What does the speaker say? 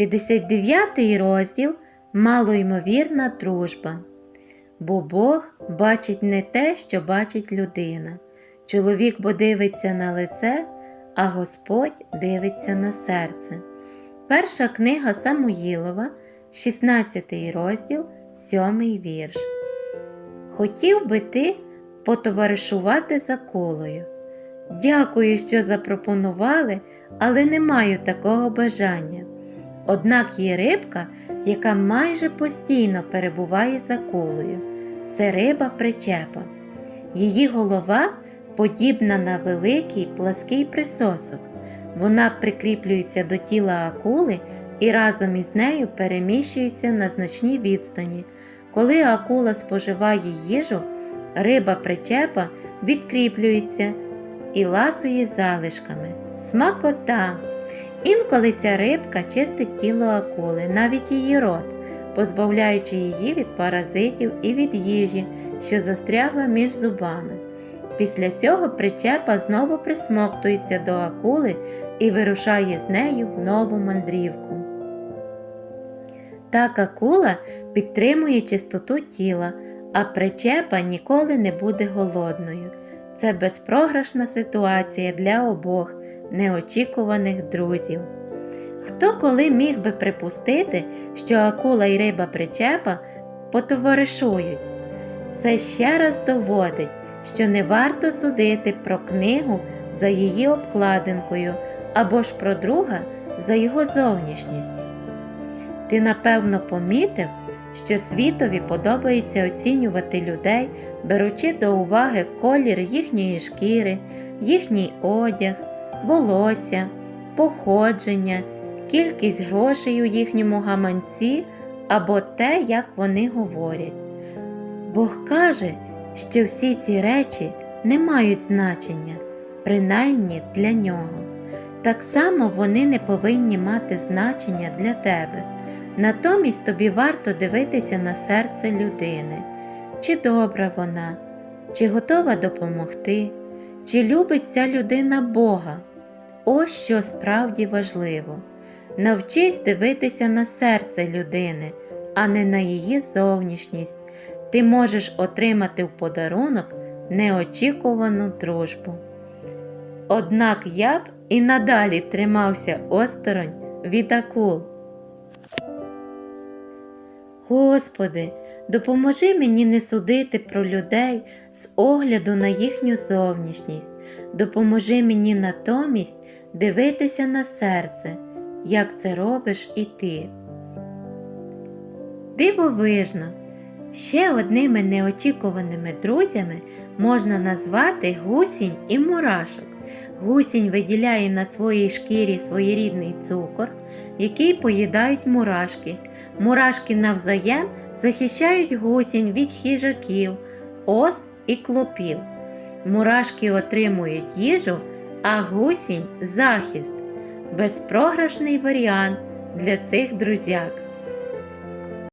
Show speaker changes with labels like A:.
A: 59 розділ Малоймовірна дружба. Бо Бог бачить не те, що бачить людина. Чоловік бо дивиться на лице, а Господь дивиться на серце. Перша книга Самуїлова, 16 розділ, 7 вірш. Хотів би ти потоваришувати за колою. Дякую, що запропонували, але не маю такого бажання. Однак є рибка, яка майже постійно перебуває за колою. Це риба причепа. Її голова подібна на великий плаский присосок. Вона прикріплюється до тіла акули і разом із нею переміщується на значній відстані. Коли акула споживає їжу, риба причепа відкріплюється і ласує залишками. Смакота! Інколи ця рибка чистить тіло акули, навіть її рот, позбавляючи її від паразитів і від їжі, що застрягла між зубами. Після цього причепа знову присмоктується до акули і вирушає з нею в нову мандрівку. Так акула підтримує чистоту тіла, а причепа ніколи не буде голодною. Це безпрограшна ситуація для обох неочікуваних друзів. Хто коли міг би припустити, що акула і риба причепа потоваришують? Це ще раз доводить, що не варто судити про книгу за її обкладинкою або ж про друга за його зовнішністю. Ти напевно помітив, що світові подобається оцінювати людей, беручи до уваги колір їхньої шкіри, їхній одяг, волосся, походження, кількість грошей у їхньому гаманці або те, як вони говорять. Бог каже, що всі ці речі не мають значення, принаймні для нього. Так само вони не повинні мати значення для тебе. Натомість тобі варто дивитися на серце людини, чи добра вона, чи готова допомогти, чи любить ця людина Бога. Ось що справді важливо. Навчись дивитися на серце людини, а не на її зовнішність. Ти можеш отримати в подарунок неочікувану дружбу. Однак я б і надалі тримався осторонь від акул. Господи, допоможи мені не судити про людей з огляду на їхню зовнішність, допоможи мені натомість дивитися на серце, як це робиш і ти. Дивовижно! Ще одними неочікуваними друзями можна назвати гусінь і мурашок. Гусінь виділяє на своїй шкірі своєрідний цукор, який поїдають мурашки. Мурашки навзаєм захищають гусінь від хижаків, ос і клопів. Мурашки отримують їжу, а гусінь захист безпрограшний варіант для цих друзяк.